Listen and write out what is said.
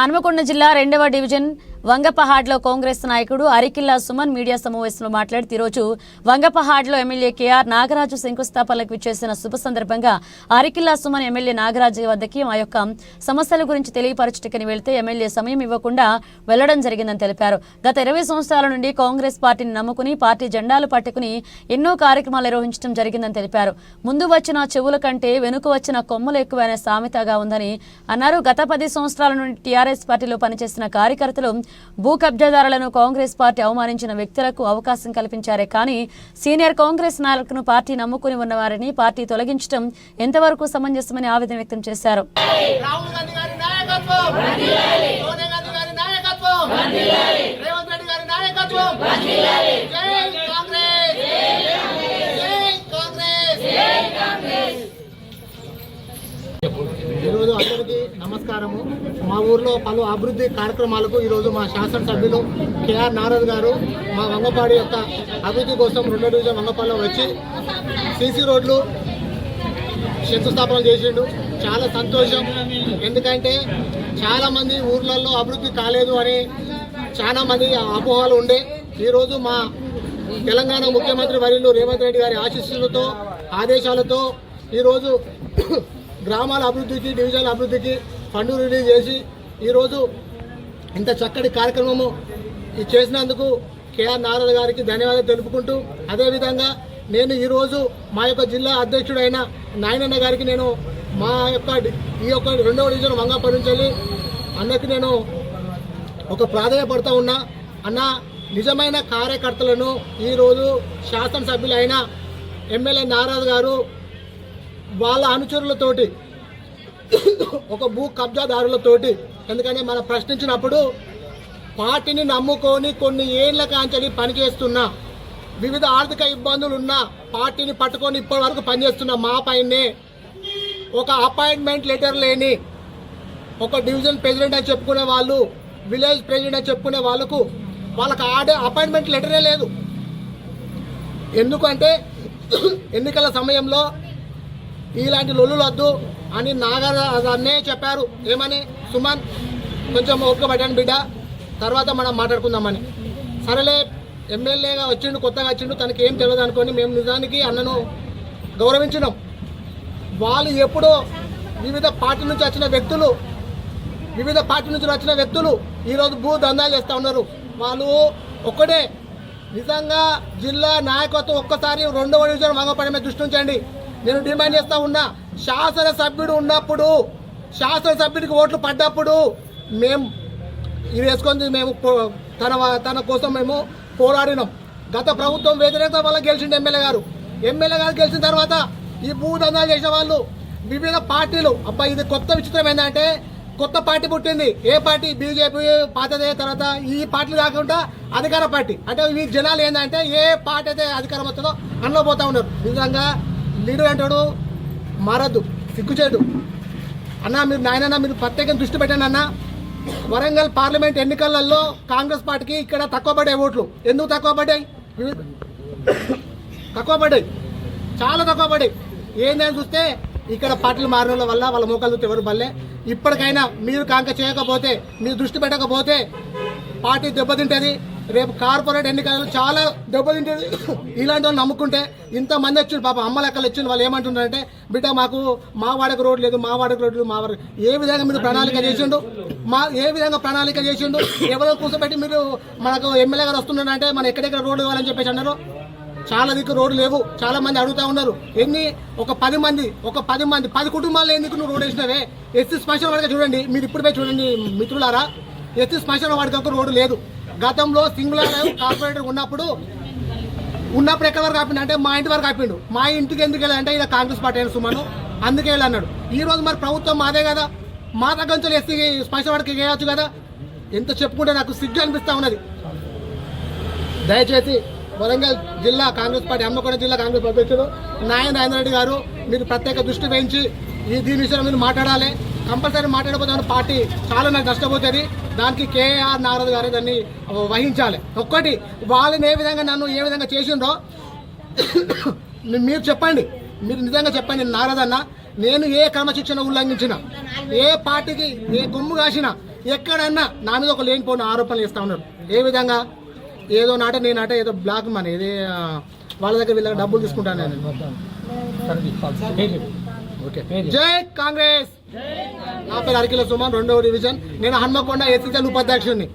హనుమకొండ జిల్లా రెండవ డివిజన్ వంగపహాడ్లో కాంగ్రెస్ నాయకుడు అరికిల్లా సుమన్ మీడియా సమావేశంలో మాట్లాడుతూ ఈరోజు వంగపహాడ్లో ఎమ్మెల్యే కేఆర్ నాగరాజు శంకుస్థాపనలకు విచ్చేసిన శుభ సందర్భంగా అరికిల్లా సుమన్ ఎమ్మెల్యే నాగరాజు వద్దకి మా యొక్క సమస్యల గురించి తెలియపరచుటకని వెళ్తే ఎమ్మెల్యే సమయం ఇవ్వకుండా వెళ్ళడం జరిగిందని తెలిపారు. గత ఇరవై సంవత్సరాల నుండి కాంగ్రెస్ పార్టీని నమ్ముకుని పార్టీ జెండాలు పట్టుకుని ఎన్నో కార్యక్రమాలు నిర్వహించడం జరిగిందని తెలిపారు. ముందు వచ్చిన చెవుల కంటే వెనుక వచ్చిన కొమ్మలు ఎక్కువైన సామెతగా ఉందని అన్నారు. గత పది సంవత్సరాల నుండి టీఆర్ఎస్ పార్టీలో పనిచేసిన కార్యకర్తలు భూ కబ్జాదారులను కాంగ్రెస్ పార్టీ అవమానించిన వ్యక్తులకు అవకాశం కల్పించారే కానీ సీనియర్ కాంగ్రెస్ నాయకులను పార్టీ నమ్ముకుని ఉన్నవారిని పార్టీ తొలగించడం ఎంతవరకు సమంజసమని ఆవేదన వ్యక్తం చేశారు. రేవంత్ రెడ్డి గారి నాయకత్వం! నమస్కారము. మా ఊర్లో పలు అభివృద్ధి కార్యక్రమాలకు ఈరోజు మా శాసనసభ్యులు కేఆర్ నారద్ గారు మా వంగపాడి యొక్క అభివృద్ధి కోసం రెండో డివిజన్ వంగపాడిలో వచ్చి సీసీ రోడ్లు శంకుస్థాపన చేసిండు. చాలా సంతోషం. ఎందుకంటే చాలామంది ఊర్లలో అభివృద్ధి కాలేదు అని చాలామంది అపోహలు ఉండే. ఈరోజు మా తెలంగాణ ముఖ్యమంత్రి వర్యులు రేవంత్ రెడ్డి గారి ఆశీస్సులతో ఆదేశాలతో ఈరోజు గ్రామాల అభివృద్ధికి డివిజన్ల అభివృద్ధికి ఫండ్ రిలీజ్ చేసి ఈరోజు ఇంత చక్కటి కార్యక్రమము ఇది చేసినందుకు కేఆర్ నారాయణ గారికి ధన్యవాదాలు తెలుపుకుంటూ అదేవిధంగా నేను ఈరోజు మా యొక్క జిల్లా అధ్యక్షుడైన నాయనన్న గారికి నేను మా యొక్క ఈ యొక్క రెండవ డివిజన్ వంగపల్లి నుంచి అన్నకి నేను ఒక ప్రాధాన్యపడుతూ ఉన్నా. అన్న నిజమైన కార్యకర్తలను ఈరోజు శాసనసభ్యులైన ఎమ్మెల్యే నారాజు గారు వాళ్ళ అనుచరులతోటి ఒక భూ కబ్జాదారులతోటి ఎందుకంటే మనం ప్రశ్నించినప్పుడు పార్టీని నమ్ముకొని కొన్ని ఏళ్ళ కాంచని పనిచేస్తున్నా వివిధ ఆర్థిక ఇబ్బందులు ఉన్న పార్టీని పట్టుకొని ఇప్పటి వరకు పనిచేస్తున్న మా పైనే ఒక అపాయింట్మెంట్ లెటర్ లేని ఒక డివిజన్ ప్రెసిడెంట్ అని చెప్పుకునే వాళ్ళు విలేజ్ ప్రెసిడెంట్ అని చెప్పుకునే వాళ్ళకు వాళ్ళకి ఆడే అపాయింట్మెంట్ లెటరే లేదు. ఎందుకంటే ఎన్నికల సమయంలో ఇలాంటి లొల్లులు వద్దు అని నాగరాజన్నే చెప్పారు. ఏమని? సుమన్ కొంచెం ఓపిక పడ్డాను బిడ్డ. తర్వాత మనం మాట్లాడుకుందామని. సరేలే ఎమ్మెల్యేగా వచ్చిండు కొత్తగా వచ్చిండు తనకి ఏం తెలియదు అనుకొని మేము నిజానికి అన్నను గౌరవించినాం. వాళ్ళు ఎప్పుడో వివిధ పార్టీ నుంచి వచ్చిన వ్యక్తులు వివిధ పార్టీ నుంచి వచ్చిన వ్యక్తులు ఈరోజు భూ దందాలు చేస్తూ ఉన్నారు. వాళ్ళు ఒక్కటే. నిజంగా జిల్లా నాయకత్వం ఒక్కసారి రెండవ డివిజన్ వంగపడమే దృష్టి ఉంచండి. నేను డిమాండ్ చేస్తూ ఉన్నా. శాసనసభ్యుడు ఉన్నప్పుడు శాసనసభ్యుడికి ఓట్లు పడ్డప్పుడు మేము ఇది వేసుకొని మేము పో- తన తన కోసం మేము పోరాడినాం. గత ప్రభుత్వం వ్యతిరేకత వల్ల గెలిచిండు ఎమ్మెల్యే గారు. ఎమ్మెల్యే గారు గెలిచిన తర్వాత ఈ భూదందాలు చేసిన వాళ్ళు వివిధ పార్టీలు. అబ్బా ఇది కొత్త విచిత్రం ఏంటంటే కొత్త పార్టీ పుట్టింది. ఏ పార్టీ? బీజేపీ పాతదే తర్వాత ఈ పార్టీలు కాకుండా అధికార పార్టీ. అంటే ఈ జనాలు ఏంటంటే ఏ పార్టీ అయితే అధికారం వస్తుందో అందులో పోతా ఉన్నారు. నిజంగా లీడర్ అంటాడు మారద్దు సిగ్గుచేడు. అన్న మీరు నాయనన్న మీరు ప్రత్యేకంగా దృష్టి పెట్టండి అన్న. వరంగల్ పార్లమెంట్ ఎన్నికలలో కాంగ్రెస్ పార్టీకి ఇక్కడ తక్కువ పడ్డాయి ఓట్లు. ఎందుకు తక్కువ పడ్డాయి? తక్కువ పడ్డాయి. చాలా తక్కువ పడ్డాయి. ఏందని చూస్తే ఇక్కడ పార్టీలు మారిన వల్ల వాళ్ళ మోకాలు ఎవరు బల్లే ఇప్పటికైనా మీరు కాంక చేయకపోతే మీరు దృష్టి పెట్టకపోతే పార్టీ దెబ్బతింటది. రేపు కార్పొరేట్ ఎన్నికలు చాలా దెబ్బతింటుంది ఇలాంటి వాళ్ళు నమ్ముకుంటే ఇంతమంది వచ్చిండు పాప అమ్మ లెక్కలు వచ్చిండు వాళ్ళు ఏమంటున్నారంటే బిడ్డ మాకు మా వాడకు రోడ్ లేదు మా వాడకు రోడ్ లేదు మా వాడకు ఏ విధంగా మీరు ప్రణాళిక చేసిండు మా ఏ విధంగా ప్రణాళిక చేసిండు ఎవరో కూర్చోబెట్టి మీరు మనకు ఎమ్మెల్యే గారు వస్తున్నారంటే మన ఎక్కడెక్కడ రోడ్డు కావాలని చెప్పేసి అన్నారు. చాలా దిక్కు రోడ్లు లేవు. చాలా మంది అడుగుతా ఉన్నారు. ఎన్ని? ఒక పది మంది ఒక పది మంది పది కుటుంబాలు ఎందుకు నువ్వు రోడ్ వేసినవే? ఎస్సీ స్పెషల్ వాడిగా చూడండి. మీరు ఇప్పుడు చూడండి మిత్రులారా. ఎస్సీ స్పెషల్ వాడికి ఒక రోడ్డు లేదు. గతంలో సింగులర్ కార్పొరేటర్ ఉన్నప్పుడు ఉన్నప్పుడు ఎక్కడ వరకు ఆపిండు? అంటే మా ఇంటి వరకు ఆపిండు. మా ఇంటికి ఎందుకు వెళ్ళాలంటే ఇలా కాంగ్రెస్ పార్టీ అయిన సుమను అందుకే వెళ్ళన్నాడు ఈ రోజు మరి ప్రభుత్వం మాదే కదా? మా దగ్గర నుంచి ఎస్సీ స్పెషల్ వాడికి వేయవచ్చు కదా? ఎంత చెప్పుకుంటే నాకు సిగ్గు అనిపిస్తా ఉన్నది. దయచేసి వరంగల్ జిల్లా కాంగ్రెస్ పార్టీ అమ్మకొండ జిల్లా కాంగ్రెస్ అధ్యక్షుడు నాయన నారాయణ రెడ్డి గారు మీరు ప్రత్యేక దృష్టి వహించి ఈ దీని విషయంలో మీరు మాట్లాడాలి. కంపల్సరీ మాట్లాడకపోతే పార్టీ చాలా నాకు నష్టపోతుంది. దానికి కేఆర్ నారద్ గారు దాన్ని వహించాలి. ఒక్కటి వాళ్ళని ఏ విధంగా నన్ను ఏ విధంగా చేసిండో మీరు చెప్పండి. మీరు నిజంగా చెప్పండి నారదన్న నేను ఏ క్రమశిక్షణ ఉల్లంఘించిన ఏ పార్టీకి ఏ గుమ్ము కాసిన ఎక్కడన్నా నా మీద ఒక లేనిపోయిన ఆరోపణలు ఇస్తా ఉన్నారు. ఏ విధంగా? ఏదో నాట నేను నాట ఏదో బ్లాక్ మనీ ఇది వాళ్ళ దగ్గర వీళ్ళకి డబ్బులు తీసుకుంటాను నేను. ఓకే జై కాంగ్రెస్! నా పేరు అరకిల సుమన్ రెండవ డివిజన్. నేను హన్మకొండ ఎస్ఎస్ఎల్ ఉపాధ్యక్షుడిని.